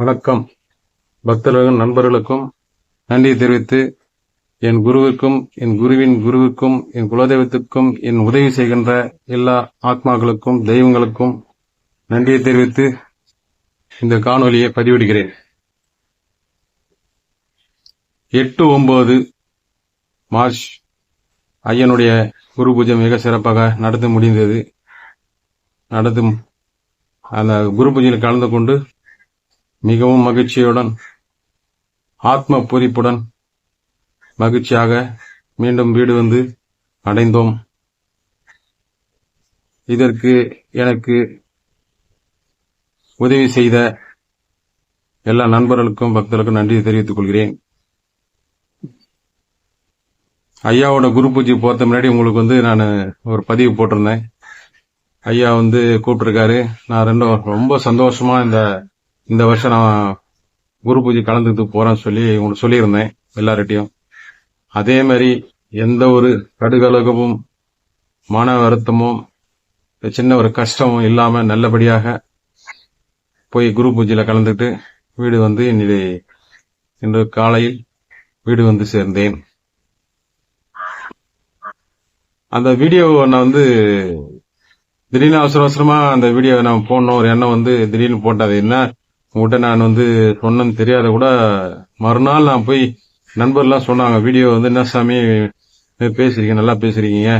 வணக்கம். பக்தர்களுக்கும் நண்பர்களுக்கும் நன்றி தெரிவித்து என் குருவிற்கும் என் குருவின் குருவிற்கும் என் குலதெய்வத்துக்கும் என் உதவி செய்கின்ற எல்லா ஆத்மாக்களுக்கும் தெய்வங்களுக்கும் நன்றியை தெரிவித்து இந்த காணொலியை பதிவிடுகிறேன். எட்டு ஒன்பது மார்ச் ஐயனுடைய குரு பூஜை மிக சிறப்பாக நடத்த முடிந்தது. நடத்தும் அந்த குரு பூஜையில் கலந்து கொண்டு மிகவும் மகிழ்ச்சியுடன் ஆத்ம பூரிப்புடன் மகிழ்ச்சியாக மீண்டும் வீடு வந்து அடைந்தோம். இதற்கு எனக்கு உதவி செய்த எல்லா நண்பர்களுக்கும் பக்தர்களுக்கும் நன்றி தெரிவித்துக் கொள்கிறேன். ஐயாவோட குரு பூஜை போறதுக்கு முன்னாடி உங்களுக்கு வந்து நான் ஒரு பதிவு போட்டிருந்தேன். ஐயா வந்து கூப்பிட்டுருக்காரு. நான் ரெண்டும் ரொம்ப சந்தோஷமா இந்த இந்த வருஷம் நான் குரு பூஜை கலந்துட்டு போறேன்னு சொல்லி உங்களுக்கு சொல்லியிருந்தேன் எல்லார்கிட்டையும். அதே மாதிரி எந்த ஒரு கடுகலகமும் மன வருத்தமும் சின்ன ஒரு கஷ்டமும் இல்லாம நல்லபடியாக போய் குரு பூஜையில கலந்துட்டு வீடு வந்து இன்னைக்கு இன்று காலையில் வீடு வந்து சேர்ந்தேன். அந்த வீடியோ நான் வந்து திடீர்னு அவசர அவசரமா அந்த வீடியோ நான் போடணும். ஒரு எண்ணம் வந்து திடீர்னு போட்டது. என்ன? உங்ககிட்ட நான் வந்து சொன்னேன்னு தெரியாத கூட மறுநாள் நான் போய் நண்பர்லாம் சொன்னாங்க வீடியோ வந்து என்ன சாமி பேசுறீங்க நல்லா பேசுறீங்க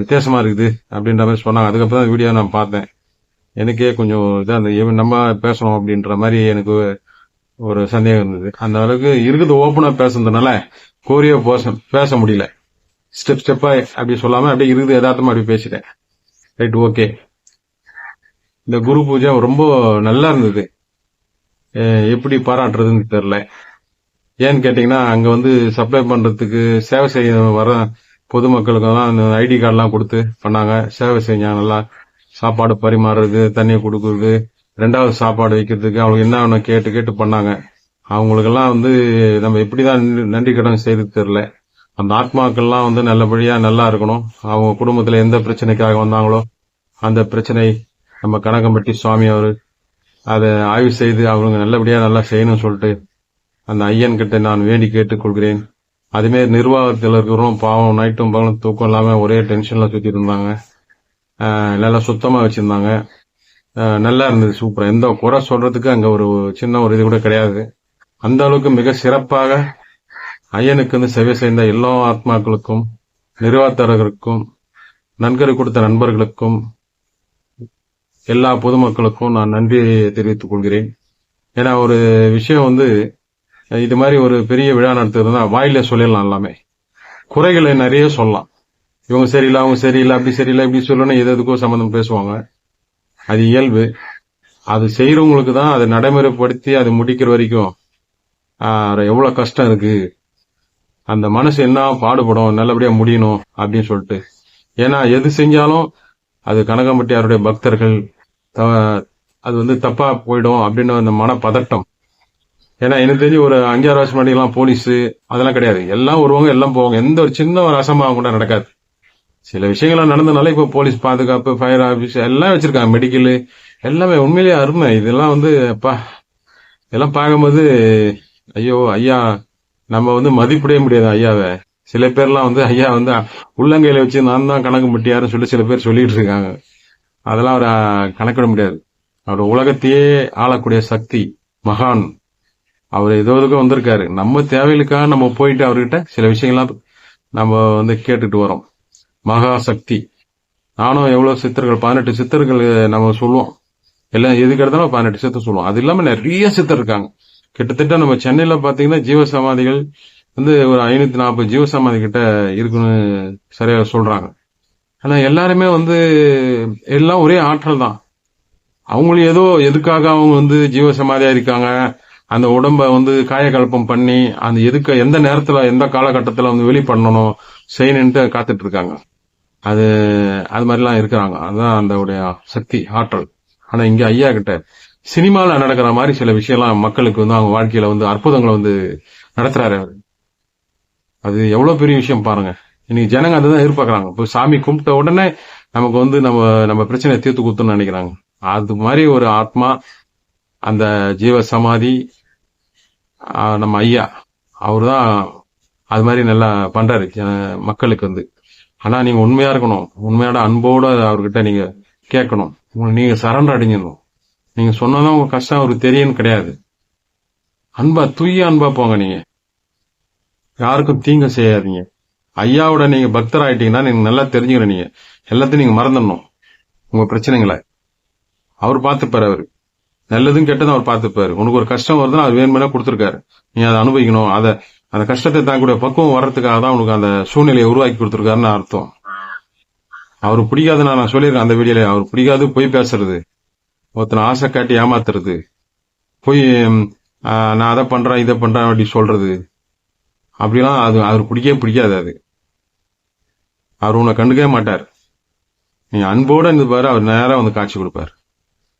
வித்தியாசமா இருக்குது அப்படின்ற மாதிரி சொன்னாங்க. அதுக்கப்புறம் தான் வீடியோ நான் பார்த்தேன். எனக்கே கொஞ்சம் இதாக அந்த நம்ம பேசணும் அப்படின்ற மாதிரி எனக்கு ஒரு சந்தேகம் இருந்தது. அந்த அளவுக்கு இருக்குது ஓப்பனா பேசுனதுனால கோரியா பேச பேச முடியல. ஸ்டெப் ஸ்டெப்பா அப்படி சொல்லாம அப்படியே இருக்குது எதார்த்தமா அப்படி பேசிட்டேன். ரைட் ஓகே இந்த குரு பூஜை ரொம்ப நல்லா இருந்தது. எப்படி பாராட்டுறதுன்னு தெரியல. ஏன்னு கேட்டீங்கன்னா அங்க வந்து சப்ளை பண்றதுக்கு சேவை செய்ய வர பொதுமக்களுக்கெல்லாம் அந்த ஐடி கார்டெல்லாம் கொடுத்து பண்ணாங்க. சேவை செஞ்சாங்க நல்லா சாப்பாடு பரிமாறுறது தண்ணியை கொடுக்கறது ரெண்டாவது சாப்பாடு வைக்கிறதுக்கு அவங்களுக்கு என்ன வேணும் கேட்டு கேட்டு பண்ணாங்க. அவங்களுக்கெல்லாம் வந்து நம்ம எப்படிதான் தான் நன்றி கடன் செய்து தெரியல. அந்த ஆத்மாக்கள்லாம் வந்து நல்லபடியா நல்லா இருக்கணும். அவங்க குடும்பத்துல எந்த பிரச்சனைக்காக வந்தாங்களோ அந்த பிரச்சனை நம்ம கனகம்பட்டி சுவாமி அவர் அதை ஆய்வு செய்து அவங்க நல்லபடியாக நல்லா செய்யணும்னு சொல்லிட்டு அந்த ஐயன் கிட்ட நான் வேண்டி கேட்டுக் கொள்கிறேன் அதுமாரி நிர்வாகத்தில் இருக்கிறவங்க பாவம் நைட்டும் பகலும் தூக்கம் இல்லாமல் ஒரே டென்ஷனில் சுற்றி இருந்தாங்க. நல்லா சுத்தமாக வச்சுருந்தாங்க. நல்லா இருந்தது சூப்பராக எந்த குறை சொல்கிறதுக்கு அங்கே ஒரு சின்ன ஒரு இது கூட கிடையாது. அந்த அளவுக்கு மிக சிறப்பாக ஐயனுக்கு வந்து சேவை செய்த எல்லா ஆத்மாக்களுக்கும் நிர்வாகத்தாரர்களுக்கும் நன்கரை கொடுத்த நண்பர்களுக்கும் எல்லா பொதுமக்களுக்கும் நான் நன்றி தெரிவித்துக் கொள்கிறேன். ஏன்னா ஒரு விஷயம் வந்து இது மாதிரி ஒரு பெரிய விழா நடத்துறதுனா வாயில சொல்லிடலாம் எல்லாமே. குறைகளை நிறைய சொல்லலாம். இவங்க சரியில்லை அவங்க சரியில்லை அப்படி சரியில்லை இப்படி சொல்லணும் எது எதுக்கோ சம்மந்தம் பேசுவாங்க. அது இயல்பு. அது செய்யறவங்களுக்கு தான் அதை நடைமுறைப்படுத்தி அது முடிக்கிற வரைக்கும் ஆஹ், எவ்வளவு கஷ்டம் இருக்கு. அந்த மனசு என்ன பாடுபடும் நல்லபடியா முடியணும் அப்படின்னு சொல்லிட்டு. ஏன்னா எது செஞ்சாலும் அது கனகம்பட்டியாருடைய பக்தர்கள் த- அது வந்து தப்பா போயிடும் அப்படின்னு அந்த மன பதட்டம் ஏன்னா எனக்கு தெரிஞ்சு ஒரு அஞ்சாறு வருஷம் முன்னாடி போலீஸு போலீஸ் அதெல்லாம் கிடையாது. எல்லாம் வருவாங்க எல்லாம் போவாங்க. எந்த ஒரு சின்ன ஒரு அசம்பாவம் கூட நடக்காது. சில விஷயங்கள்லாம் நடந்தனால இப்போ போலீஸ் பாதுகாப்பு ஃபயர் ஆஃபீஸ் எல்லாம் வச்சிருக்காங்க. மெடிக்கல் எல்லாமே உண்மையிலேயே அருமை. இதெல்லாம் வந்து அப்பா இதெல்லாம் பார்க்கும்போது ஐயோ ஐயா நம்ம வந்து மதிப்பிடவே முடியாது ஐயாவை. சில பேர்லாம் வந்து ஐயா வந்து உள்ளங்கையில வச்சு நான் தான் கணக்கு முட்டியாருன்னு சொல்லி சில பேர் சொல்லிட்டு இருக்காங்க அதெல்லாம் அவர் கணக்கிட முடியாது. அவர் உலகத்தையே ஆளக்கூடிய சக்தி மகான். அவர் ஏதோ இதுக்கும் வந்திருக்காரு. நம்ம தேவைகளுக்காக நம்ம போயிட்டு அவர்கிட்ட சில விஷயங்கள்லாம் நம்ம வந்து கேட்டுட்டு வரோம். மகா சக்தி. நானும் எவ்வளவு சித்தர்கள் பதினெட்டு சித்தர்கள் நம்ம சொல்லுவோம். எல்லாம் எதுக்கு எடுத்தாலும் பதினெட்டு சித்தர் சொல்லுவோம். அது இல்லாம நிறைய சித்தர் இருக்காங்க. கிட்டத்தட்ட நம்ம சென்னையில பாத்தீங்கன்னா ஜீவசமாதிகள் வந்து ஒரு ஐநூத்தி நாற்பது ஜீவசமாதி கிட்ட இருக்குன்னு சரியா சொல்றாங்க. ஆனா எல்லாருமே வந்து எல்லாம் ஒரே ஆற்றல் தான். அவங்களும் ஏதோ எதுக்காக அவங்க வந்து ஜீவசமாதியா இருக்காங்க. அந்த உடம்ப வந்து காயக்கலப்பம் பண்ணி அந்த எதுக்கு எந்த நேரத்துல எந்த காலகட்டத்துல வந்து வெளி பண்ணணும் செய்யணுன்ட்டு காத்துட்டு இருக்காங்க. அது அது மாதிரிலாம் இருக்கிறாங்க. அதுதான் அந்த உடைய சக்தி ஆற்றல். ஆனா இங்க ஐயா கிட்ட சினிமால நடக்கிற மாதிரி சில விஷயம்லாம் மக்களுக்கு வந்து அவங்க வாழ்க்கையில வந்து அற்புதங்களை வந்து நடத்துறாரு அவர். அது எவ்வளவு பெரிய விஷயம் பாருங்க. இன்னைக்கு ஜனங்க அதுதான் எதிர்பார்க்குறாங்க. இப்போ சாமி கும்பிட்ட உடனே நமக்கு வந்து நம்ம நம்ம பிரச்சனையை தீர்த்து கொடுத்தோம்னு நினைக்கிறாங்க. அது மாதிரி ஒரு ஆத்மா அந்த ஜீவ சமாதி நம்ம ஐயா அவர்தான் அது மாதிரி நல்லா பண்றாரு மக்களுக்கு வந்து. ஆனா நீங்க உண்மையா இருக்கணும். உண்மையோட அன்போட அவர்கிட்ட நீங்க கேட்கணும். நீங்க சரண்டர் அடைஞ்சிடணும். நீங்க சொன்னதான் உங்க கஷ்டம் அவருக்கு தெரியும்னு கிடையாது. அன்பா தூய அன்பா போங்க நீங்க. யாருக்கும் தீங்க செய்யாதீங்க. ஐயாவோட நீங்க பக்தர் ஆயிட்டீங்கன்னா நீங்க நல்லா தெரிஞ்சுக்கணும் நீங்க. எல்லாத்தையும் நீங்க மறந்துடணும். உங்க பிரச்சனைகளை. அவர் பார்த்துப்பாரு அவரு. நல்லதும் கெட்டதும் அவர் பார்த்துப்பாரு. உனக்கு ஒரு கஷ்டம் வருதுன்னா அவர் வேணுமே கொடுத்துருக்காரு. நீ அதை அனுபவிக்கணும். அதை அந்த கஷ்டத்தை தாங்கக்கூடிய பக்குவம் வர்றதுக்காக தான் உனக்கு அந்த சூழ்நிலையை உருவாக்கி கொடுத்துருக்காருன்னு அர்த்தம். அவருக்கு பிடிக்காது நான் சொல்லியிருக்கேன் அந்த வீடியோல. அவர் பிடிக்காது போய் பேசுறது. ஒருத்தனை ஆசை காட்டி ஏமாத்துறது. போய் நான் அதை பண்றேன் இதை பண்றேன் அப்படி சொல்றது. அப்படிலாம் அது அவர் பிடிக்கவே பிடிக்காது அது. அவர் உன்னை கண்டுக்கவே மாட்டார். நீ அன்போட இருந்துப்பாரு அவர் நேராக வந்து காட்சி கொடுப்பார்.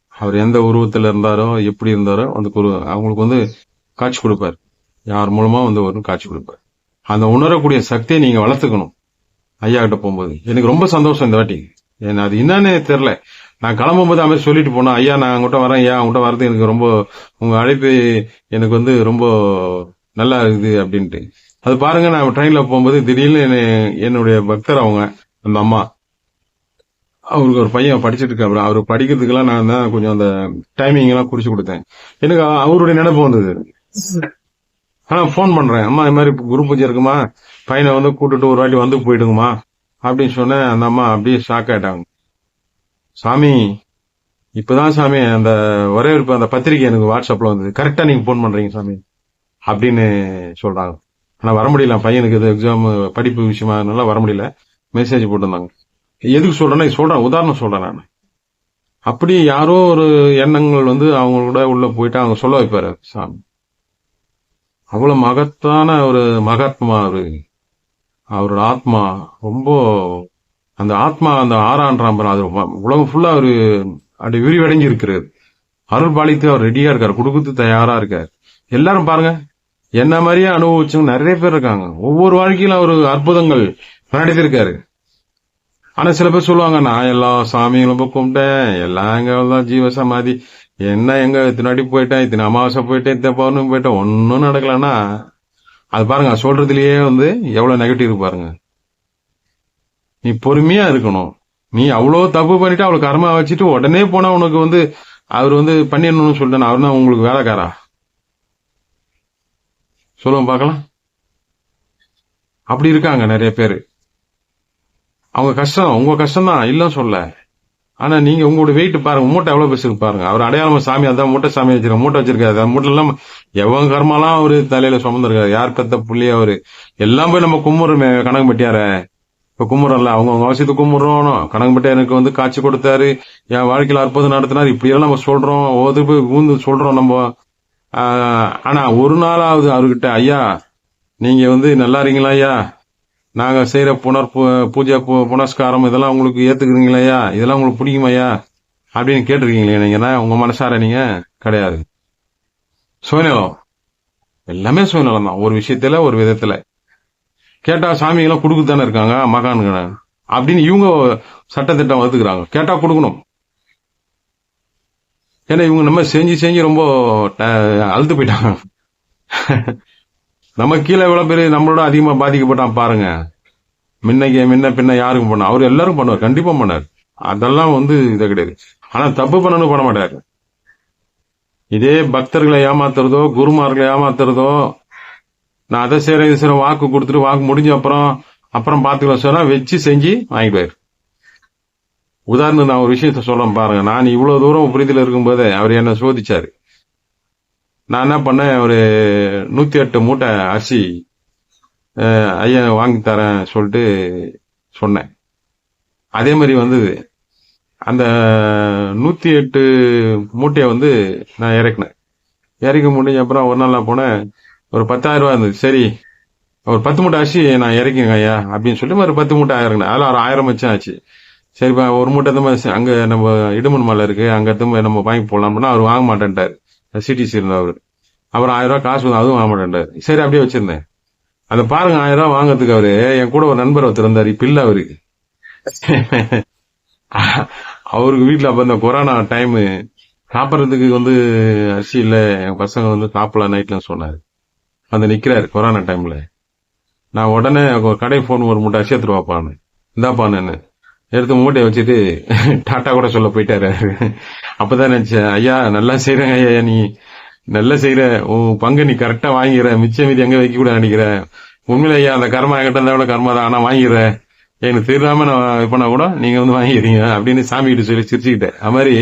அவர் எந்த உருவத்தில் இருந்தாரோ எப்படி இருந்தாரோ அந்த குரு அவங்களுக்கு வந்து காட்சி கொடுப்பார். யார் மூலமா வந்து ஒரு காட்சி கொடுப்பார். அந்த உணரக்கூடிய சக்தியை நீங்கள் வளர்த்துக்கணும். ஐயா கிட்ட போகும்போது. எனக்கு ரொம்ப சந்தோஷம் இந்த வாட்டி. ஏன்னா அது என்னன்னு தெரில நான் கிளம்பும் போது மாதிரி சொல்லிட்டு போனேன் ஐயா நான் அவங்ககிட்ட வரேன் ஐயா அவங்ககிட்ட வரது எனக்கு ரொம்ப உங்கள் அழைப்பு எனக்கு வந்து ரொம்ப நல்லா இருக்குது அப்படின்ட்டு. அது பாருங்க நான் ட்ரெயின்ல போகும்போது திடீர்னு என்னுடைய பக்தர் அவங்க அந்த அம்மா அவருக்கு ஒரு பையன் படிச்சிட்டு இருக்காரு அவர் படிக்கிறதுக்கெல்லாம் நான் தான் கொஞ்சம் அந்த டைமிங் எல்லாம் குறிச்சு கொடுத்தேன். எனக்கு அவருடைய நினைப்பு வந்தது. ஆனா ஃபோன் பண்றேன். அம்மா இது மாதிரி குரு பூஜை இருக்குமா? பையனை வந்து கூட்டிட்டு ஒரு வாட்டி வந்து போயிடுங்கம்மா அப்படின்னு சொன்னேன் அந்த அம்மா அப்படியே ஷாக் ஆயிட்டாங்க. சாமி இப்பதான் சாமி அந்த வரவேற்பு அந்த பத்திரிக்கை எனக்கு வாட்ஸ்அப்ல வந்தது. கரெக்டா நீங்க ஃபோன் பண்றீங்க சாமி. அப்படின்னு சொல்றாங்க. ஆனா வர முடியல. பையனுக்கு இது எக்ஸாம் படிப்பு விஷயமா அதனால வர முடியல. மெசேஜ் போட்டிருந்தாங்க. எதுக்கு சொல்றேன்னா சொல்றேன். உதாரணம் சொல்றேன் நான். அப்படி யாரோ ஒரு எண்ணங்கள் வந்து அவங்களோட உள்ள போயிட்டு அவங்க சொல்ல வைப்பாரு சாமி. அவ்வளவு மகத்தான ஒரு மகாத்மா அவரு. அவரோட ஆத்மா ரொம்ப அந்த ஆத்மா அந்த ஆறான்றாம் அது உலகம் ஃபுல்லா அவரு அப்படி விரிவடைஞ்சு இருக்கிறார் அருள் பாலித்து அவர் ரெடியா இருக்காரு. கொடுக்குறது தயாரா இருக்காரு. எல்லாரும் பாருங்க. என்ன மாதிரியே அனுபவிச்சவங்க நிறைய பேர் இருக்காங்க. ஒவ்வொரு வாழ்க்கையிலும் அவர் அற்புதங்கள் நடத்திருக்காரு ஆனா சில பேர் சொல்லுவாங்க நான் எல்லா சாமிகளும் கும்பிட்டேன். எல்லாம் எங்க தான் ஜீவ சமாதி. என்ன எங்க இத்தனாடி போயிட்டேன் இத்தனை அமாவாசை போயிட்டேன் இத்தனை பௌர்ணமி போயிட்டேன் ஒன்னும் நடக்கலன்னா அது பாருங்க சொல்றதுலயே வந்து எவ்வளவு நெகட்டிவ் பாருங்க. நீ பொறுமையா இருக்கணும். நீ அவ்வளவு தப்பு பண்ணிட்டு அவளுக்கு கர்மா வச்சுட்டு உடனே போனா உனக்கு வந்து அவர் வந்து பண்ணிடணும்னு சொல்லிட்டேன். அவர் தான் உங்களுக்கு வேலைக்காரா? சொல்லுவோம் பார்க்கலாம். அப்படி இருக்காங்க நிறைய பேரு. அவங்க கஷ்டம் உங்க கஷ்டம் தான் இல்லை சொல்ல ஆனா நீங்க உங்களோட வெயிட் பாருங்க மூட்டை எவ்வளவு பெருசு பாருங்க. அவர் அடையாளமா சாமி அதான் மூட்டை சாமி வச்சிருக்க மூட்டை வச்சிருக்காரு. அந்த மூட்டை எல்லாம் எவன் கர்மாலாம் அவரு தலையில சுமந்திருக்காரு. யார் பெத்த புள்ளிய அவரு? எல்லாம் போய் நம்ம கும்பிடுறோமே கணக்கு பட்டியார. இப்ப கும்பிடுறோம்ல அவங்க அவங்க அவசியத்தை கும்பிடுறோம் கணக்கு பட்டியார் எனக்கு வந்து காட்சி கொடுத்தாரு. என் வாழ்க்கையில அற்புதம் நடத்தினார். இப்படி எல்லாம் நம்ம சொல்றோம் ஒவ்வொரு போய் ஊந்து சொல்றோம் நம்ம. ஆனால் ஒரு நாளாவது அவர்கிட்ட ஐயா நீங்கள் வந்து நல்லா இருங்களா ஐயா? நாங்கள் செய்கிற புனர் பூ- பூஜை பு- புனஸ்காரம் இதெல்லாம் உங்களுக்கு ஏத்துக்கிறீங்களா ஐயா? இதெல்லாம் உங்களுக்கு பிடிக்குமா ஐயா? அப்படின்னு கேட்டிருக்கீங்களே நீங்க உங்கள் மனசார நீங்கள் கிடையாது. சுயநலம். எல்லாமே சுயநலம் தான். ஒரு விஷயத்தில் ஒரு விதத்தில். கேட்டால் சாமிங்கெல்லாம் கொடுக்கத்தானே இருக்காங்க மகான்கள். அப்படின்னு இவங்க சட்டத்திட்டம் வகுத்துக்கிறாங்க. கேட்டால் கொடுக்கணும். ஏன்னா இவங்க நம்ம செஞ்சு செஞ்சு ரொம்ப ட- அழுத்து போயிட்டாங்க. நம்ம கீழே எவ்வளவு பேர் நம்மளோட அதிகமா பாதிக்கப்பட்டான் பாருங்க. முன்னைக்கு முன்ன பின்ன யாருக்கும் பண்ண அவர் எல்லாரும் பண்ணுவார். கண்டிப்பா பண்ணார். அதெல்லாம் வந்து இது கிடையாது. ஆனா தப்பு பண்ணணும் பண்ண மாட்டாரு. இதே பக்தர்களை ஏமாத்துறதோ குருமார்களை ஏமாத்துறதோ நான் அதை செய்யறேன் இது செய்யறேன் வாக்கு கொடுத்துட்டு வாக்கு முடிஞ்ச அப்புறம் அப்புறம் பாத்துக்கலாம் சொன்னா வச்சு செஞ்சு வாங்கிடுவாரு உதாரணம் நான் ஒரு விஷயத்த சொல்ல பாருங்க. நான் இவ்வளவு தூரம் புரிதல் இருக்கும்போது அவர் என்ன சோதிச்சாரு. நான் என்ன பண்ணேன்? ஒரு நூத்தி எட்டு மூட்டை அரிசி அஹ், ஐயா வாங்கி தரேன் சொல்லிட்டு சொன்னேன். அதே மாதிரி வந்தது. அந்த நூத்தி எட்டு மூட்டையை வந்து நான் இறக்குனேன். இறக்கி முடிஞ்ச அப்புறம் ஒரு நாள் நான் போனேன். ஒரு பத்தாயிரம் ரூபா இருந்தது. சரி ஒரு பத்து மூட்டை அரிசி நான் இறக்கிங்க ஐயா அப்படின்னு சொல்லி ஒரு பத்து மூட்டை இறங்கினேன் அதில் ஒரு ஆயிரம் வச்சு ஆச்சு. சரிப்பா ஒரு மூட்டை தான் அங்க நம்ம இடுமன் மலை இருக்கு அங்க எடுத்து நம்ம வாங்கி போடலாம்னா அவர் வாங்க மாட்டேன்ட்டாரு. சிடிசி இருந்தவர் அப்புறம் ஆயிரம் ரூபாய் காசு வந்து அதுவும் வாங்க மாட்டேன்ட்டாரு. சரி அப்படியே வச்சிருந்தேன். அதை பாருங்க ஆயிரம் ரூபாய் வாங்குறதுக்கு அவரு என் கூட ஒரு நண்பர் ஒருத்தர் இருந்தாரு இப்ப அவருக்கு அவருக்கு வீட்டுல அப்ப இந்த கொரோனா டைமு சாப்பிட்றதுக்கு வந்து அரிசி இல்ல என் பசங்க வந்து சாப்பிடலாம் நைட்ல சொன்னாரு. வந்து நிக்கிறாரு கொரோனா டைம்ல நான் உடனே கடை போன் ஒரு மூட்டை அரிசி எடுத்துட்டு வாப்பான்னு. இந்தாப்பான்னு எடுத்து மூட்டையை வச்சுட்டு டாட்டா கூட சொல்ல போயிட்டாரு. அப்பதான் நினைச்சேன் ஐயா நல்லா செய்யறேங்க ஐயா நீ நல்லா செய்யற உன் பங்கு நீ கரெக்டா வாங்கிற. மிச்சம் மீதி எங்க வைக்க கூட நினைக்கிற. உண்மையில ஐயா அந்த கர்மா என்கிட்ட இருந்தா கூட கர்மா தான். ஆனா வாங்கிற எனக்கு தெரியாம நான் இப்ப கூட நீங்க வந்து வாங்கிக்கிறீங்க அப்படின்னு சாமி கிட்ட சொல்லி சிரிச்சுக்கிட்டேன். அது மாதிரி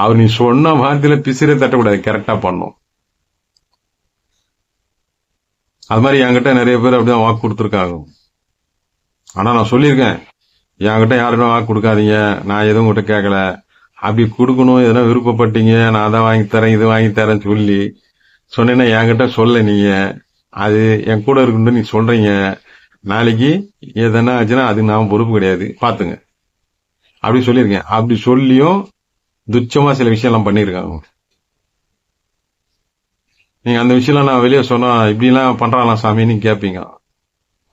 அவர் நீ சொன்ன வார்த்தையில பிசிறே தட்டக்கூடாது. கரெக்டா பண்ணும். அது மாதிரி என்கிட்ட நிறைய பேர் அப்படிதான் வாக்கு கொடுத்துருக்காங்க. ஆனா நான் சொல்லியிருக்கேன் என்கிட்ட யாருமே வாக்கு கொடுக்காதீங்க. நான் எதுவும் கிட்ட கேட்கல அப்படி கொடுக்கணும் எதனா விருப்பப்பட்டீங்க நான் அதை வாங்கி தரேன் இது வாங்கி தரேன்னு சொல்லி சொன்னேன்னா என்கிட்ட சொல்ல நீங்க. அது என் கூட இருக்குன்னு நீ சொல்றீங்க. நாளைக்கு எதனா ஆச்சுன்னா அதுக்கு நான் பொறுப்பு கிடையாது. பாத்துங்க. அப்படி சொல்லியிருக்கேன். அப்படி சொல்லியும் துச்சமா சில விஷயம்லாம் பண்ணியிருக்காங்க. நீங்க அந்த விஷயம்லாம் நான் வெளியே சொன்னா இப்படிலாம் பண்றாங்களா சாமின்னு கேட்பீங்க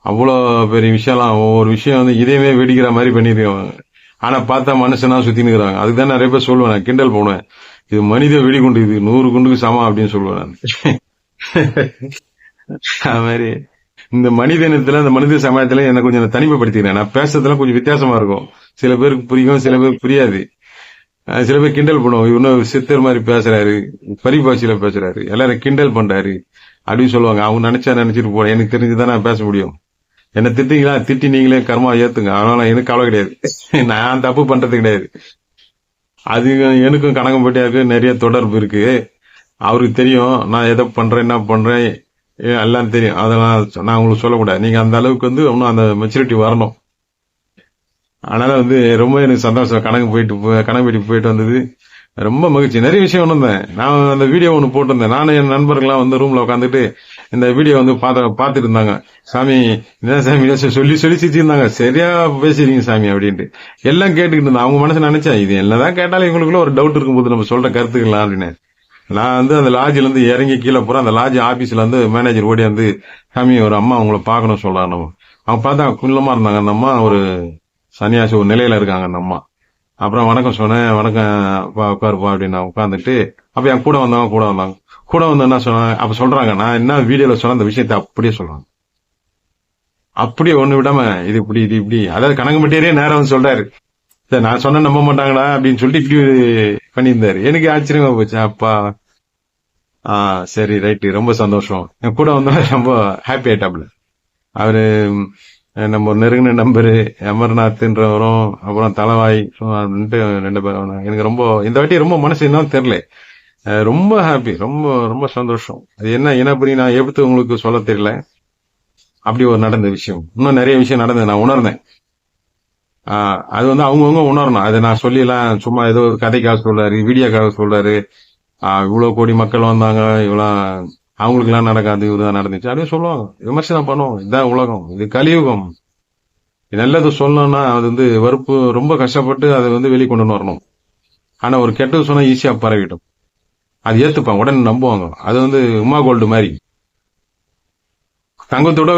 அவ்வளோ பெரிய விஷயம்லாம் ஒவ்வொரு விஷயம் வந்து இதையுமே வெடிக்கிற மாதிரி பண்ணிடுவாங்க ஆனா பார்த்தா மனுஷனா சுத்தினுக்குறாங்க அதுக்கு தான் நிறைய பேர் சொல்லுவேன் நான் கிண்டல் போடுவேன் இது மனித வெடிகுண்டு இது நூறு குண்டுக்கு சமம் அப்படின்னு சொல்லுவேன் நான். அது மாதிரி இந்த மனித இனத்துல இந்த மனித சமயத்துல என்ன கொஞ்சம் தனிமைப்படுத்திக்கிறேன். நான் பேசுறதுலாம் கொஞ்சம் வித்தியாசமா இருக்கும். சில பேருக்கு புரியும் சில பேருக்கு புரியாது. சில பேர் கிண்டல் பண்ணுவோம் இவனும் சித்தர் மாதிரி பேசுறாரு பரிபாஷையில பேசுறாரு. எல்லாரும் கிண்டல் பண்றாரு அப்படின்னு சொல்லுவாங்க. அவங்க நினைச்சா நினைச்சிட்டு போறேன். எனக்கு தெரிஞ்சுதான் நான் பேச முடியும். என்ன திட்டிங்களா? திட்டி நீங்களே கர்மா ஏத்துங்க. அதனால எனக்கு கவலை கிடையாது. நான் தப்பு பண்றது கிடையாது. அது எனக்கும் கணக்கம் போட்டியாருக்கு நிறைய தொடர்பு இருக்கு. அவருக்கு தெரியும். நான் எதை பண்றேன் என்ன பண்றேன் ஏ, எல்லாம் தெரியும். அதெல்லாம் நான் உங்களுக்கு சொல்லக்கூடாது. நீங்க அந்த அளவுக்கு வந்து இன்னும் அந்த மெச்சூரிட்டி வரணும். அதனால வந்து ரொம்ப எனக்கு சந்தோஷம். கணக்கு போயிட்டு போ- கணக்கு போயிட்டு போயிட்டு வந்தது. ரொம்ப மகிழ்ச்சி. நிறைய விஷயம் இருந்தேன். நான் அந்த வீடியோ ஒன்று போட்டிருந்தேன். நானும் என் நண்பர்கள்லாம் வந்து ரூம்ல உட்காந்துட்டு இந்த வீடியோ வந்து பார்த்து பார்த்துட்டு இருந்தாங்க சாமி இதான் சாமி சொல்லி சொல்லி சிரிச்சிருந்தாங்க. சரியா பேசுறீங்க சாமி அப்படின்ட்டு. எல்லாம் கேட்டுக்கிட்டு இருந்தா அவங்க மனசு நினைச்சேன் இது என்னதான் கேட்டாலும் இவங்களுக்குள்ள ஒரு டவுட் இருக்கும்போது நம்ம சொல்ற கருத்துக்கலாம் அப்படின்னு. நான் வந்து அந்த லாட்ஜ்ல இருந்து இறங்கி கீழே போறேன். அந்த லாட்ஜ் ஆபீஸ்ல வந்து மேனேஜர் ஓடி வந்து சாமி ஒரு அம்மா அவங்கள பார்க்கணும் சொல்றாங்க நம்ம. அவங்க பார்த்தா குள்ளமா இருந்தாங்க. அந்த அம்மா ஒரு சன்னியாசி ஒரு நிலையில இருக்காங்க அந்த அம்மா. அப்புறம் வணக்கம் சொன்னேன். வணக்கம் உட்காருப்பா அப்படின்னு நான் உட்காந்துட்டு அப்ப என் கூட வந்தவங்க கூட வந்தாங்க. கூட வந்து என்ன சொன்னாங்க அப்ப சொல்றாங்க நான் என்ன வீடியோல சொன்ன அந்த விஷயத்தை அப்படியே சொல்றாங்க. அப்படியே ஒண்ணு விடாம இது இப்படி இது இப்படி. அதாவது கணக்கு மட்டியரே நேரம் வந்து சொல்றாரு. நான் சொன்ன நம்ப மாட்டாங்களா அப்படின்னு சொல்லிட்டு இப்படி பண்ணியிருந்தாரு. எனக்கு ஆச்சரியமா போச்சு. அப்பா. ஆ சரி ரைட்டு. ரொம்ப சந்தோஷம். என் கூட வந்தா ரொம்ப ஹாப்பி ஆயிட்டாப்ல அவரு நம்ம ஒரு நெருங்கின நம்பரு அமர்நாத்ன்றவரும் அப்புறம் தலவாய் so ரெண்டு பேரும். எனக்கு ரொம்ப இந்த வாட்டி ரொம்ப மனசு என்னன்னு தெரியல. ரொம்ப ஹாப்பி ரொம்ப ரொம்ப சந்தோஷம். அது என்ன இனப்படி நான் எப்படி உங்களுக்கு சொல்ல தெரியல. அப்படி ஒரு நடந்த விஷயம். இன்னும் நிறைய விஷயம் நடந்தது நான் உணர்ந்தேன். ஆஹ் அது வந்து அவங்கவுங்க உணரணும். அதை நான் சொல்லிலாம் சும்மா ஏதோ ஒரு கதைக்காக சொல்றாரு வீடியோக்காக சொல்றாரு. இவ்வளோ இவ்வளவு கோடி மக்கள் வந்தாங்க இவ்வளோ அவங்களுக்குலாம் நடக்காது இதுதான் நடந்துச்சு. அப்படியே சொல்லுவாங்க. விமர்சனம் பண்ணுவோம் இதுதான் உலகம். இது கலியுகம். நல்லது சொல்லணும்னா அது வந்து வெறுப்பு ரொம்ப கஷ்டப்பட்டு அதை வந்து வெளிக்கொண்டு வரணும். ஆனா ஒரு கெட்டது சொன்னா ஈஸியா பரவிடும். அது ஏத்துப்பாங்க. உடனே நம்புவாங்க. அது வந்து உமா கோல்டு மாதிரி. தங்கத்தோட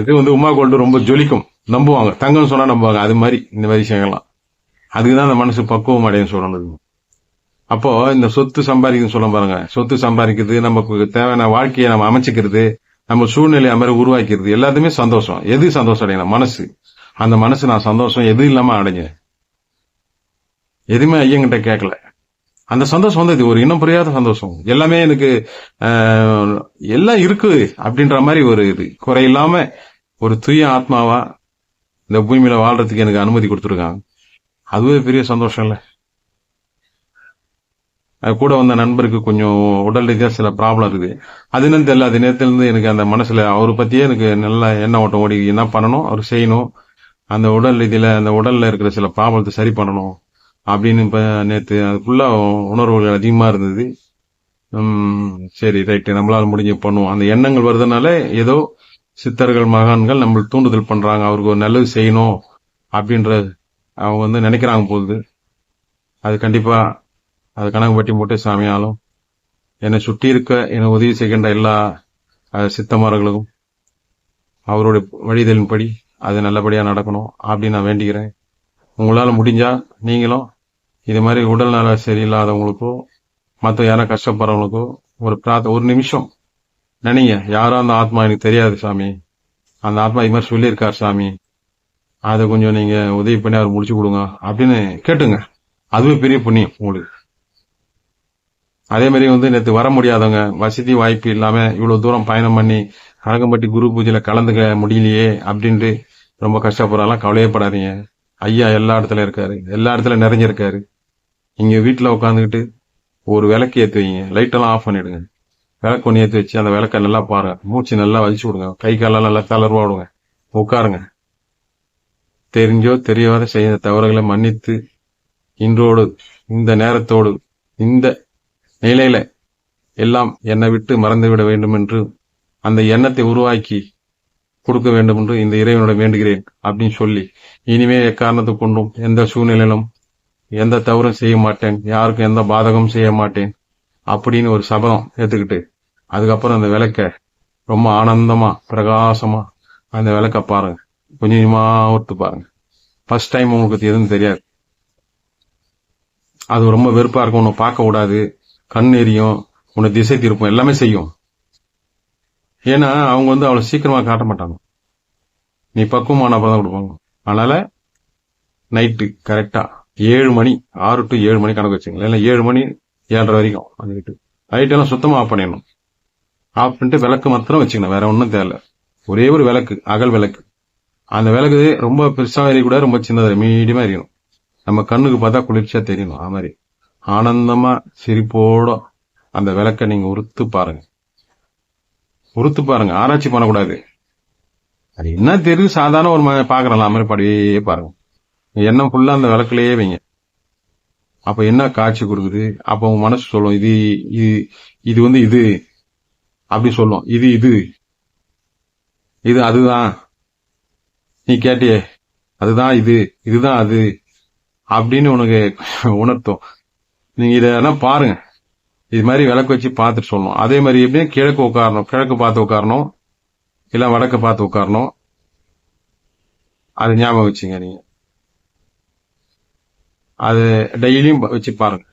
இது வந்து உமா கோல்டு ரொம்ப ஜொலிக்கும். நம்புவாங்க. தங்கம் சொன்னால் நம்புவாங்க. அது மாதிரி இந்த மாதிரி விஷயங்கள்லாம். அதுக்கு தான் அந்த மனசு பக்குவம் அடையும் சொல்லணும் அப்போ இந்த சொத்து சம்பாதிக்கணும்னு சொல்ல பாருங்க. சொத்து சம்பாதிக்கிறது நமக்கு தேவையான வாழ்க்கையை நம்ம அமைச்சிக்கிறது நம்ம சூழ்நிலை மாதிரி உருவாக்கிறது எல்லாத்துமே சந்தோஷம். எது சந்தோஷம் அடையணும் மனசு. அந்த மனசு நான் சந்தோஷம் எது இல்லாம அடைஞ்சேன்? எதுவுமே ஐயங்கிட்ட கேட்கல. அந்த சந்தோஷம் வந்து இது ஒரு இனம் புரியாத சந்தோஷம். எல்லாமே எனக்கு எல்லாம் இருக்கு அப்படின்ற மாதிரி ஒரு இது. குறை இல்லாம ஒரு தூய ஆத்மாவா இந்த பூமியில வாழ்றதுக்கு எனக்கு அனுமதி கொடுத்துருக்காங்க. அதுவே பெரிய சந்தோஷம் இல்லை. அது கூட வந்த நண்பருக்கு கொஞ்சம் உடல் ரீதியாக சில ப்ராப்ளம் இருக்குது. அது என்னன்னு தெரியல. அது நேரத்துல இருந்து எனக்கு அந்த மனசுல அவரை பத்தியே எனக்கு நல்ல எண்ண ஓட்டம் ஓடி என்ன பண்ணணும் அவர் செய்யணும். அந்த உடல் ரீதியில அந்த உடல்ல இருக்கிற சில ப்ராப்ளத்தை சரி பண்ணணும். அப்படின்னு இப்போ நேற்று அதுக்குள்ள உணர்வுகள் அதிகமாக இருந்தது. சரி ரைட்டு நம்மளால் முடிஞ்சு பண்ணுவோம். அந்த எண்ணங்கள் வருதுனால ஏதோ சித்தர்கள் மகான்கள் நம்மளுக்கு தூண்டுதல் பண்ணுறாங்க அவருக்கு ஒரு நல்லது செய்யணும் அப்படின்ற அவங்க வந்து நினைக்கிறாங்க போகுது அது கண்டிப்பாக அது கணக்கு பட்டி போட்டு சாமியாலும் என்னை சுற்றி இருக்க என்னை உதவி செய்கின்ற எல்லா அஹ், சித்தமார்களுக்கும் அவருடைய வழிதலின்படி அது நல்லபடியாக நடக்கணும் அப்படின்னு நான் வேண்டிக்கிறேன். உங்களால் முடிஞ்சால் நீங்களும் இது மாதிரி உடல்நல சரியில்லாதவங்களுக்கோ மற்ற யாரோ கஷ்டப்படுறவங்களுக்கோ ஒரு பிரார்த்த ஒரு நிமிஷம். நினைங்க யாரோ அந்த ஆத்மா எனக்கு தெரியாது சாமி. அந்த ஆத்மா இது மாதிரி சொல்லியிருக்கார் சாமி. அதை கொஞ்சம் நீங்க உதவி பண்ணி அவர் முடிச்சு கொடுங்க அப்படின்னு கேட்டுங்க. அதுவே பெரிய புண்ணியம் உங்களுக்கு. அதே மாதிரி வந்து நேற்று வர முடியாதவங்க வசதி வாய்ப்பு இல்லாம இவ்வளவு தூரம் பயணம் பண்ணி கழகம்பட்டி குரு பூஜையில கலந்துக்க முடியலையே அப்படின்ட்டு ரொம்ப கஷ்டப்படுறாலாம் கவலையே படாதீங்க. ஐயா எல்லா இடத்துல இருக்காரு. எல்லா இடத்துல நிறைஞ்சிருக்காரு. இங்கே வீட்டில் உட்காந்துக்கிட்டு ஒரு விளக்கு ஏற்றி வைங்க. லைட்டெல்லாம் ஆஃப் பண்ணிவிடுங்க விளக்கு ஒன்று ஏற்றி வச்சு அந்த விளக்க நல்லா பாருங்க. மூச்சு நல்லா வலிச்சு விடுங்க கை காலெல்லாம் நல்லா தளர்வா விடுங்க. உட்காருங்க. தெரிஞ்சோ தெரியாத செய்த தவறுகளை மன்னித்து இன்றோடு இந்த நேரத்தோடு இந்த நிலையில எல்லாம் என்னை விட்டு மறந்து விட வேண்டும் என்று அந்த எண்ணத்தை உருவாக்கி கொடுக்க வேண்டும் என்று இந்த இறைவனோட வேண்டுகிறேன் அப்படின்னு சொல்லி இனிமே எக்காரணத்தை கொண்டும் எந்த சூழ்நிலையிலும் எந்த தவறும் செய்ய மாட்டேன் யாருக்கும் எந்த பாதகமும் செய்ய மாட்டேன் அப்படின்னு ஒரு சபதம் ஏத்துக்கிட்டு அதுக்கப்புறம் அந்த விளக்க ரொம்ப ஆனந்தமா பிரகாசமா அந்த விளக்க பாருங்க. கொஞ்சம் கொஞ்சமா ஒத்து பாருங்க. ஃபர்ஸ்ட் டைம் உங்களுக்கு எதுவும் தெரியாது. அது ரொம்ப வெறுப்பா இருக்கும். உன்னை பார்க்க கூடாது கண் எரியும். உன்னை திசை திருப்பும். எல்லாமே செய்யும். ஏன்னா அவங்க வந்து அவ்வளவு சீக்கிரமா காட்ட மாட்டாங்க. நீ பக்குவமான அப்புறம் தான் கொடுப்பாங்க. அதனால நைட்டு கரெக்டா ஏழு மணி ஆறு டு ஏழு மணி கணக்கு வச்சுங்களேன் இல்லை ஏழு மணி ஏழரை வரைக்கும் வந்துட்டு. லைட் எல்லாம் சுத்தமா ஆஃப் பண்ணிடணும். ஆஃப் பண்ணிட்டு விளக்கு மாத்திரம் வச்சுக்கணும். வேற ஒன்றும் தேவையில்ல. ஒரே ஒரு விளக்கு அகல் விளக்கு. அந்த விளக்கு ரொம்ப பெருசா எரியக்கூடாது ரொம்ப சின்னதாக மீடியமா இருக்கணும் நம்ம கண்ணுக்கு பார்த்தா குளிர்ச்சியா தெரியணும் அது மாதிரி. ஆனந்தமா சிரிப்போட அந்த விளக்க நீங்க உறுத்து பாருங்க. உறுத்து பாருங்க. ஆராய்ச்சி பண்ணக்கூடாது. அது என்ன தெரியுது? சாதாரண ஒரு பார்க்குறலாம் அது மாதிரி படியே பாருங்க. எண்ணம் ஃபுல்லாக அந்த விளக்குலயே வைங்க. அப்போ என்ன காட்சி கொடுக்குது? அப்போ உங்க மனசு சொல்லும் இது இது இது வந்து இது. அப்படி சொல்லும் இது இது. இது அதுதான். நீ கேட்டியே அதுதான் இது இதுதான் அது. அப்படின்னு உனக்கு உணர்த்தும். நீங்க இதெல்லாம் பாருங்க. இது மாதிரி விளக்கு வச்சு பார்த்துட்டு சொல்லணும். அதே மாதிரி எப்படியும் கிழக்கு உட்காரணும். கிழக்கு பார்த்து உட்காரணும். இல்லை வடக்கு பார்த்து உட்காரணும். அது ஞாபகம் வச்சுங்க நீங்க. அது டெய்லியும் வச்சு பாருங்க.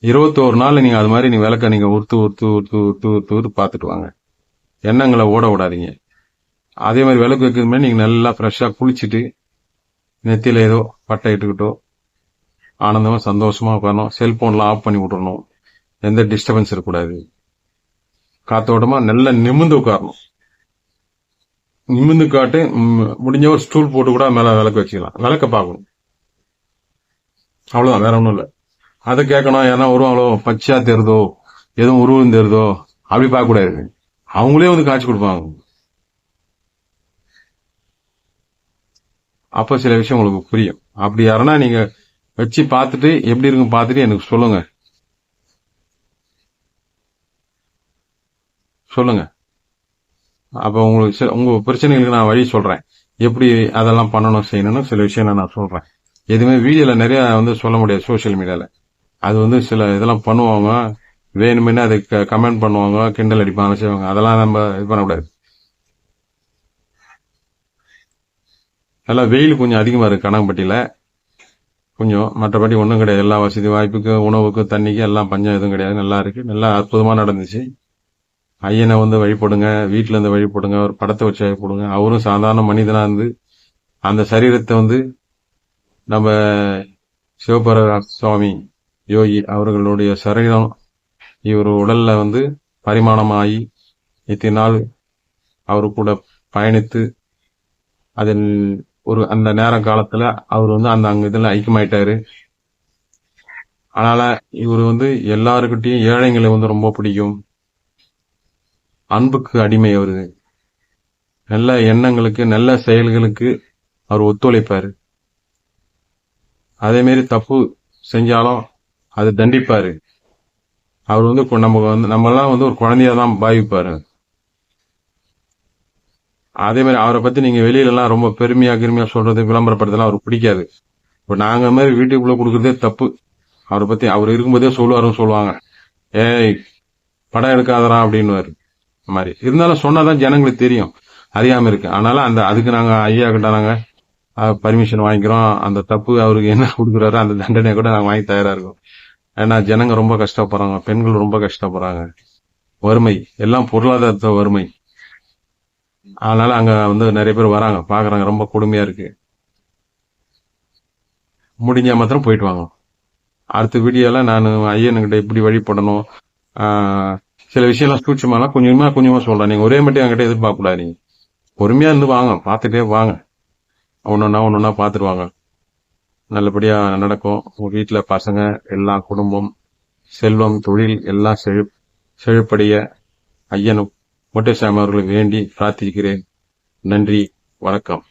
இருபத்தோரு நாள் நீங்க அது மாதிரி நீங்க விளக்க நீங்க உறுத்து உறுத்து உறுத்து உறுத்து உறுத்து உறுத்து பார்த்துட்டு வாங்க. எண்ணங்களை ஓட விடாதீங்க. அதே மாதிரி விளக்கு வைக்கிறது மாதிரி நீங்க நல்லா ஃப்ரெஷ்ஷாக குளிச்சுட்டு நெத்தியில ஏதோ பட்டை இட்டுக்கிட்டோ ஆனந்தமா சந்தோஷமா உட்காரணும். செல்போன்லாம் ஆஃப் பண்ணி விட்டுறணும். எந்த டிஸ்டர்பன்ஸ் இருக்கக்கூடாது. காத்தோட்டமா நல்லா நிமிர்ந்து உட்காரணும். நிமிர்ந்து காட்டு முடிஞ்ச ஒரு ஸ்டூல் போட்டு கூட மேல விளக்கு வச்சுக்கலாம். விளக்க பார்க்கணும். அவ்வளவுதான் வேற ஒன்றும் இல்லை. அதை கேட்கணும் ஏன்னா உருவங்களோ பச்சையா தெரிதோ எதுவும் உருவம் தெரிதோ அப்படி பார்க்கக்கூடாது அவங்களே வந்து காட்சி கொடுப்பாங்க. அப்போ சில விஷயம் உங்களுக்கு புரியும். அப்படி யாருன்னா நீங்க வச்சு பார்த்துட்டு எப்படி இருக்கும் பார்த்துட்டு எனக்கு சொல்லுங்க. சொல்லுங்க. அப்போ உங்களுக்கு சில- உங்க பிரச்சனைகளுக்கு நான் வழி சொல்றேன். எப்படி அதெல்லாம் பண்ணணும் செய்யணும்னு சில விஷயம் நான் சொல்றேன். எதுவுமே வீடியோல நிறைய வந்து சொல்ல முடியாது சோஷியல் மீடியால அது வந்து சில இதெல்லாம் பண்ணுவாங்க. வேணுமென்னு அதுக்கு கமெண்ட் பண்ணுவாங்க கிண்டல் அடிப்பாங்க செய்வாங்க. அதெல்லாம் நம்ம இது பண்ணக்கூடாது. நல்லா வெயில் கொஞ்சம் அதிகமாக இருக்கு கனகப்பட்டியில கொஞ்சம் மற்றபடி ஒன்றும் கிடையாது. எல்லா வசதி வாய்ப்புக்கு உணவுக்கு தண்ணிக்கு எல்லாம் பஞ்சம் எதுவும் கிடையாது. நல்லா இருக்கு. நல்லா அற்புதமாக நடந்துச்சு. ஐயனை வந்து வழிபடுங்க வீட்டில் இருந்து வழிபடுங்க ஒரு படத்தை வச்சு வழிபடுங்க அவரும் சாதாரண மனிதனாக இருந்து அந்த சரீரத்தை வந்து நம்ம சிவபர சுவாமி யோகி அவர்களுடைய சரீரம் இவர் உடல்ல வந்து பரிமாணமாகி இத்தனை நாள் அவர் கூட பயணித்து அதில் ஒரு அந்த நேர காலத்துல அவர் வந்து அந்த அங்க இதுல ஐக்கியமாயிட்டாரு. அதனால இவர் வந்து எல்லாருக்கிட்டையும் ஏழைங்களை வந்து ரொம்ப பிடிக்கும். அன்புக்கு அடிமை அவரு. நல்ல எண்ணங்களுக்கு நல்ல செயல்களுக்கு அவர் ஒத்துழைப்பாரு. அதே மாதிரி தப்பு செஞ்சாலும் அது தண்டிப்பாரு. அவர் வந்து இப்போ நம்ம வந்து நம்ம எல்லாம் வந்து ஒரு குழந்தையா தான் பாவிப்பாரு அதே மாதிரி அவரை பத்தி நீங்க வெளியிலலாம் ரொம்ப பெருமையா கிருமையா சொல்றது விளம்பரப்படுத்தலாம் அவருக்கு பிடிக்காது. இப்போ நாங்க மாதிரி வீட்டுக்குள்ள கொடுக்குறதே தப்பு. அவரை பத்தி அவர் இருக்கும்போதே சொல்லுவாருன்னு சொல்லுவாங்க. ஏய் படம் எடுக்காதரா அப்படின்னு மாதிரி. இருந்தாலும் சொன்னாதான் ஜனங்களுக்கு தெரியும். அறியாம இருக்கு. அதனால அந்த அதுக்கு நாங்க ஐயா கிட்ட நாங்க பர்மிஷன் வாங்கிக்கிறோம். அந்த தப்பு அவருக்கு என்ன கொடுக்குறாரோ அந்த தண்டனையை கூட நாங்கள் வாங்கி தயாரா இருக்கோம். ஏன்னா ஜனங்க ரொம்ப கஷ்டப்படுறாங்க. பெண்கள் ரொம்ப கஷ்டப்படுறாங்க. வறுமை. எல்லாம் பொருளாதாரத்தை வறுமை. அதனால அங்க வந்து நிறைய பேர் வராங்க. பாக்குறாங்க. ரொம்ப கொடுமையா இருக்கு. முடிஞ்சா மாத்திரம் போயிட்டு வாங்க அடுத்த வீடியோல நான் ஐயனுக்கிட்ட எப்படி வழிபடணும். சில விஷயம்லாம் சூட்சமாலாம் கொஞ்சமா கொஞ்சமா சொல்றேன். நீங்க ஒரே மட்டும் என்கிட்ட எதிர்பார்க்க கூடாது நீங்க பொறுமையா இருந்து வாங்க. பார்த்துட்டே வாங்க. ஒன்னொன்னா ஒன்னொன்னா பார்த்துருவாங்க நல்லபடியாக நல்லபடியா நடக்கும். உங்க வீட்டுல பசங்க எல்லாம் குடும்பம் செல்வம் தொழில் எல்லாம் செழு செழுப்படைய ஐயனும் மொட்டைசாமி அவர்களை வேண்டி பிரார்த்திக்கிறேன். நன்றி வணக்கம்.